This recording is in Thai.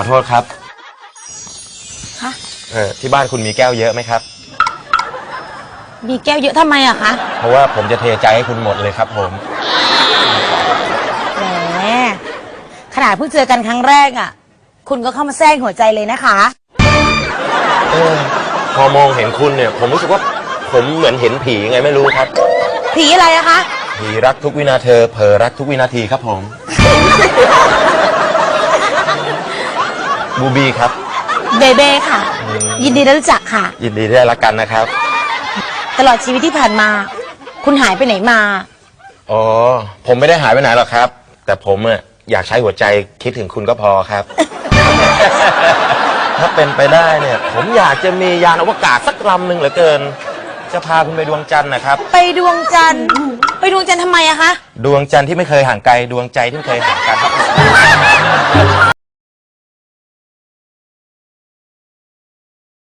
ขอโทษครับฮะเออที่บ้านคุณมีแก้วเยอะไหมครับ มีแก้วเยอะทำไมอะคะ เพราะว่าผมจะเทใจให้คุณหมดเลยครับผม แหม ขนาดเพิ่งเจอกันครั้งแรกอะคุณก็เข้ามาแทรกหัวใจเลยนะคะ เออพอมองเห็นคุณเนี่ย ผมรู้สึกว่าผมเหมือนเห็นผีไงไม่รู้ครับ ผีอะไรอะคะ ผีรักทุกวินาเธอเผลอรักทุกวินาทีครับผม บูบีครับ เบเบ้ค่ะอืมยินดีได้รู้จักค่ะ ยินดีที่ได้รักกันนะครับ ตลอดชีวิตที่ผ่านมา คุณหายไปไหนมา อ๋อ ผมไม่ได้หายไปไหนหรอกครับ แต่ผมอะอยากใช้หัวใจคิดถึงคุณก็พอครับ ถ้าเป็นไปได้เนี่ย ผมอยากจะมียานอวกาศสักลำหนึ่งเหลือเกิน จะพาคุณไปดวงจันทร์นะครับ ไปดวงจันทร์ไปดวงจันทร์ทำไมอะคะ ดวงจันทร์ที่ไม่เคยห่างไกล ดวงใจที่ไม่เคยห่างกันครับผม